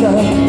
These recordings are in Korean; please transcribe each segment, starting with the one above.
love.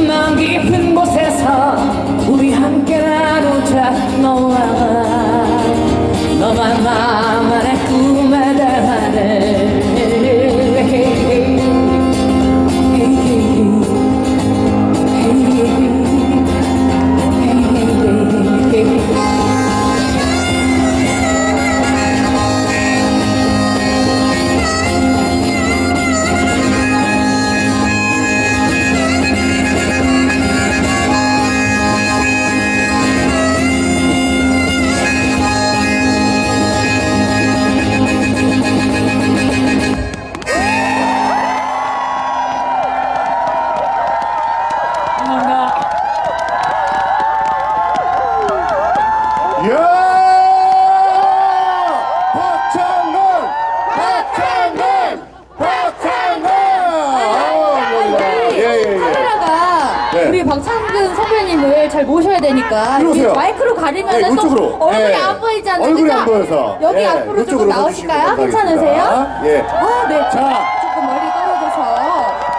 눈빛에 마음 깊은 예. 아, 네. 자. 조금 멀리 떨어져서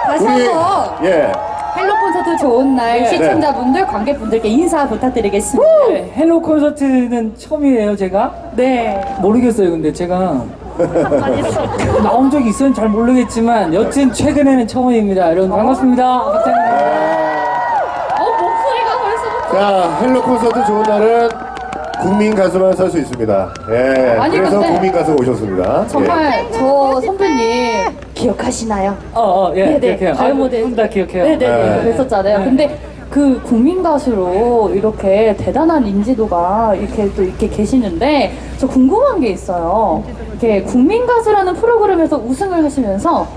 다시 우리, 한번 예. 헬로 콘서트 좋은 날 네. 시청자분들, 관객분들께 인사 부탁드리겠습니다. 네, 헬로 콘서트는 처음이에요, 제가. 네. 모르겠어요, 근데 제가. 나온 적이 있으면 잘 모르겠지만, 여튼 최근에는 처음입니다. 여러분, 반갑습니다. 박찬입니다. 어, 목소리가 벌써. 자, 헬로 콘서트 좋은 날은 국민 가수만 설 수 있습니다. 예. 아니, 그래서 근데 국민 가수 오셨습니다. 예. 정말 저 선배님 기억하시나요? 어, 어, 예, 네네. 기억해요. 가요 모델. 둘다 기억해요. 네네네. 네. 그랬었잖아요. 네. 근데 그 국민 가수로 이렇게 대단한 인지도가 이렇게 또 이렇게 계시는데 저 궁금한 게 있어요. 이렇게 국민 가수라는 프로그램에서 우승을 하시면서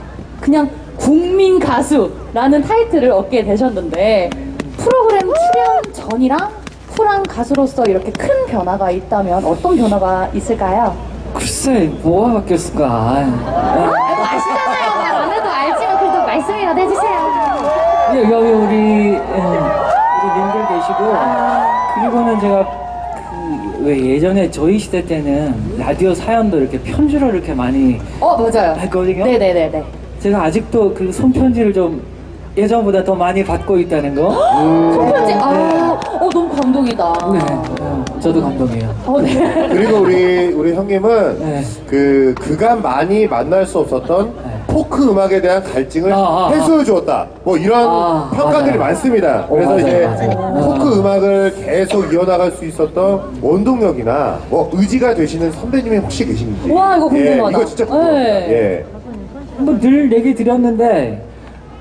그냥 국민 가수라는 타이틀을 얻게 되셨는데 프로그램 출연 전이랑 후랑 가수로서 이렇게 큰 변화가 있다면 어떤 변화가 있을까요? 글쎄, 뭐가 바뀌었을까. 아, 알고 아시잖아요. 안 해도 알지만 그래도 말씀이라도 해주세요. 예, 여기 우리, 예, 우리 님들 계시고, 그리고는 제가 그, 왜 예전에 저희 시대 때는 라디오 사연도 이렇게 편지로 이렇게 많이 어 맞아요. 했거든요. 네네네네. 제가 아직도 그 손편지를 좀 예전보다 더 많이 받고 있다는 거. 손편지 아, 어 너무 감동이다. 네, 어, 저도 감동이에요. 어 네. 그리고 우리 우리 형님은 네. 그 그간 많이 만날 수 없었던 네. 포크 음악에 대한 갈증을 아, 아, 해소해 주었다. 뭐 이런 아, 평가들이 맞아요. 많습니다. 오, 그래서 맞아요, 이제 맞아요. 포크 음악을 계속 이어나갈 수 있었던 원동력이나 뭐 의지가 되시는 선배님이 혹시 계신지. 와, 이거 궁금하다. 예, 이거 진짜 궁금합니다. 네. 예. 한번 늘 얘기 드렸는데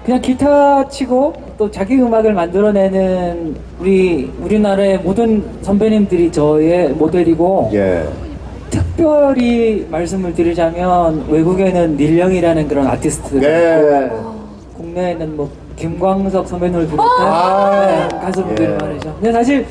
그냥 기타 치고 또 자기 음악을 만들어내는 우리 우리나라의 모든 선배님들이 저의 모델이고 예. 특별히 말씀을 드리자면 외국에는 닐령이라는 그런 아티스트들 네. 국내에는 뭐 김광석 선배님을 비롯한 아, 네, 가수분들이 예. 말이죠. 근데 사실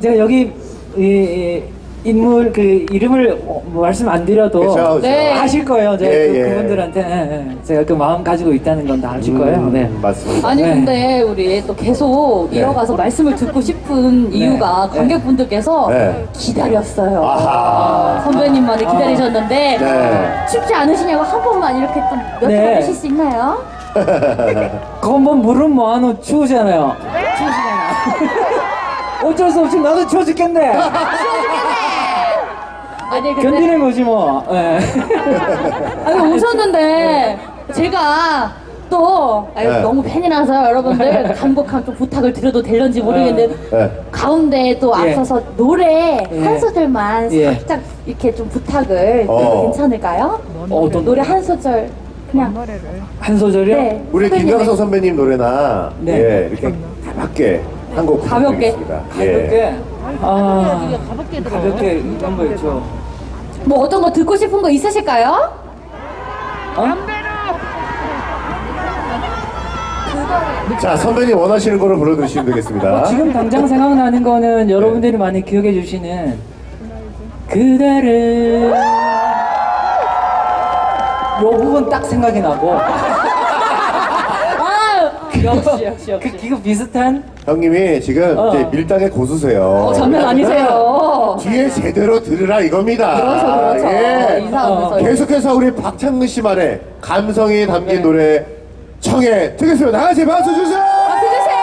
제가 여기 이, 이 인물 그 이름을 어, 뭐 말씀 안 드려도 그렇죠. 네. 아실 거예요. 제가 예, 그, 예. 그분들한테 예, 예. 제가 그 마음 가지고 있다는 건 다 아실 거예요. 음, 네. 맞습니다. 아니 네. 근데 우리 또 계속 네. 이어가서 말씀을 듣고 싶은 이유가 네. 관객분들께서 네. 기다렸어요. 아하. 선배님만을 기다리셨는데 네. 춥지 않으시냐고 한 번만 이렇게 또 네. 여쭤보실 수 있나요? 그건 뭐 물은 뭐하노 추우잖아요. 추우시잖아요. 어쩔 수 없이 나도 추워 죽겠네. 아니 근데 견디는 거지 뭐. 예. 아니 오셨는데 제가 또 아유, 네. 너무 팬이라서 여러분들 간곡한 좀 부탁을 드려도 될런지 모르겠는데 네. 가운데 또 예. 앞서서 노래 예. 한 소절만 예. 살짝 이렇게 좀 부탁을 어. 드려도 괜찮을까요? 어떤 노래 한 소절 그냥 한 소절이요? 네 우리 선배님의 김광석 선배님 노래나 네. 예, 이렇게 가볍게 한곡 가볍게. 가볍게. 아, 가볍게 이런 거 있죠. 뭐 어떤 거 듣고 싶은 거 있으실까요? 어? 자 선배님 원하시는 거를 불러주시면 되겠습니다. 어, 지금 당장 생각나는 거는 여러분들이 많이 기억해 주시는 그대를 요 부분 딱 생각이 나고 역시, 역시, 역시. 그, 이거 비슷한 형님이 지금 어. 이제 밀당의 고수세요. 어, 장난 아니세요. 뒤에 제대로 들으라 이겁니다. 그렇죠, 그렇죠. 예. 인사하면서. 계속해서 우리 박창근 씨만의 감성이 담긴 네. 노래 청해 듣겠습니다. 다 같이 박수 주세요. 박수 주세요!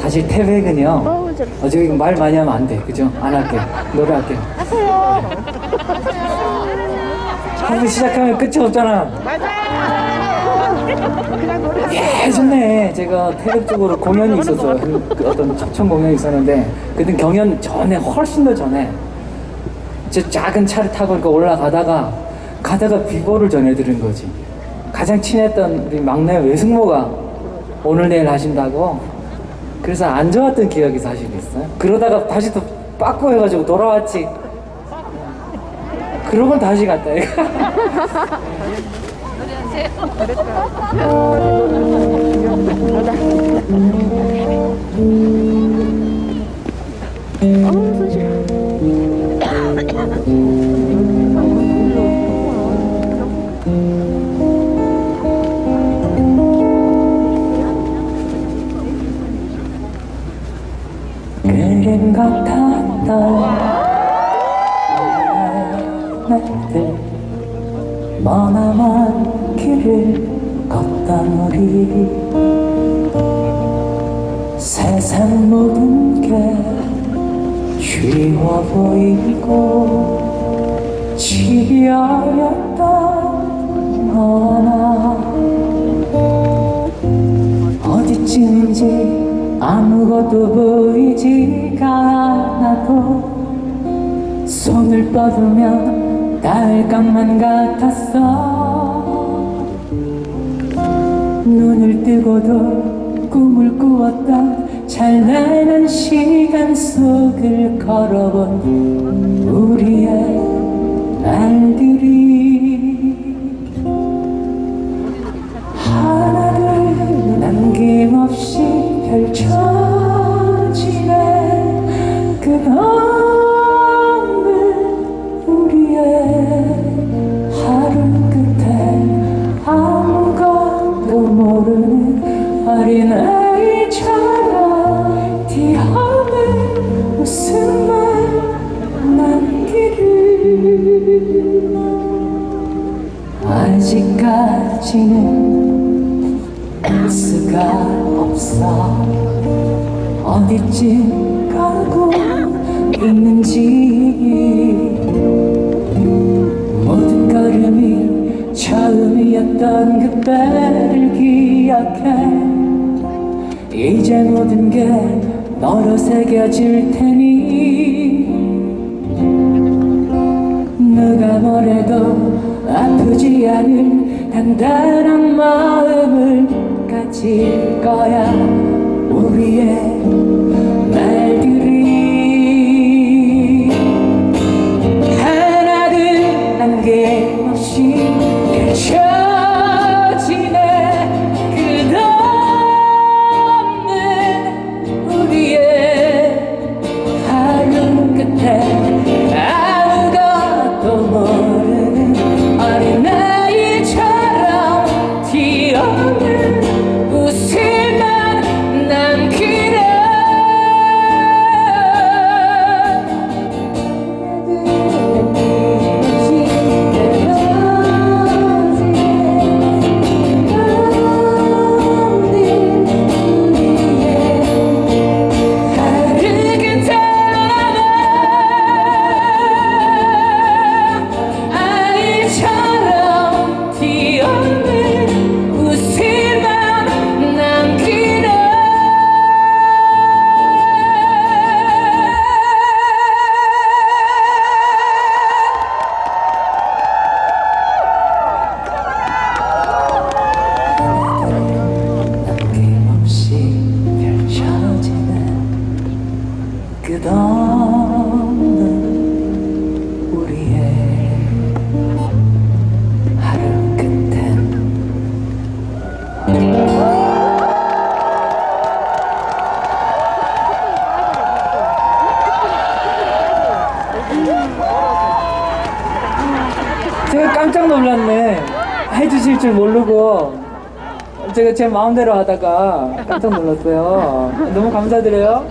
사실 태백은요. 어, 저기 말 많이 하면 안 돼. 그죠? 안 할게. 노래할게. 하세요. 한번 시작하면 끝이 없잖아. 예전에 제가 태백 쪽으로 공연이 있었어요. 그 어떤 초청 공연이 있었는데, 그때 경연 전에, 훨씬 더 전에, 저 작은 차를 타고 이렇게 올라가다가, 가다가 비보를 전해들은 거지. 가장 친했던 우리 막내 외숙모가 오늘 내일 하신다고 그래서 안 좋았던 기억이 사실 있어요. 그러다가 다시 또 빠꾸 해가지고 돌아왔지. 그러고 다시 갔다. 얘가. 그림 우리 세상 모든 게 쉬워 보이고 지겨웠던 너나 어디쯤인지 아무것도 보이지가 않아도 손을 뻗으면 닿을 것만 같았어 눈을 뜨고도 꿈을 꾸었던 찬란한 시간 속을 걸어본 우리의 날들이 게 너로 새겨질 테니. 누가 뭐래도 아프지 않을 단단한 마음을 가질 거야. 우리의 말들이 해주실 줄 모르고 제가 제 마음대로 하다가 깜짝 놀랐어요. 너무 감사드려요.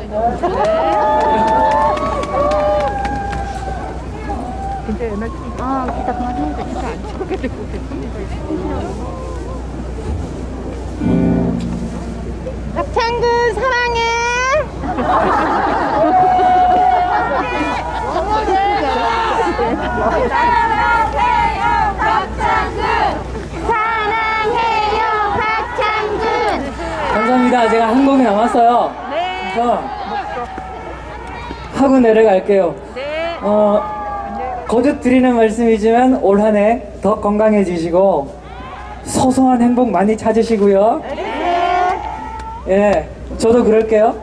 아, 기타 그만하니까 기타 안 쳐가지고. 박창근 사랑해. 사랑해요, 박창근. 사랑해요, 박창근. 제가 한 곡이 남았어요. 네. 그래서 하고 내려갈게요. 네. 어, 거듭 드리는 말씀이지만 올 한 해 더 건강해지시고 소소한 행복 많이 찾으시고요. 예, 저도 그럴게요.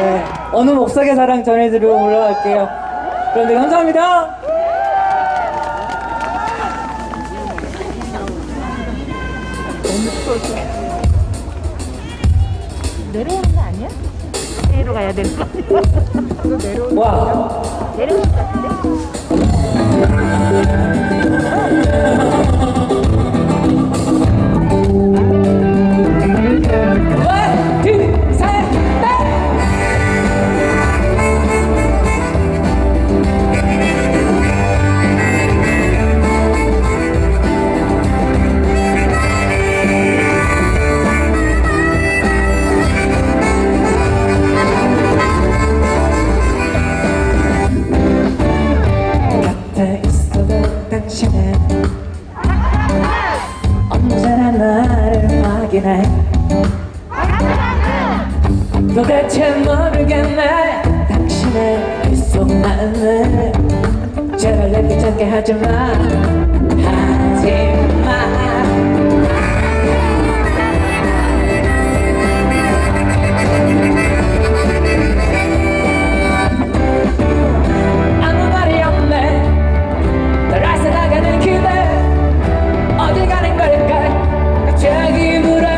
예, 어느 목석의 사랑 전해드리고 올라갈게요. 그런데 감사합니다. 가야 되는 거 아니야? 것 같은데? 해 도대체 모르겠네. 당신의 귓속만을 제발 내 귀찮게 하지마. 하지마. 어딜 가는 걸까? consegue durar.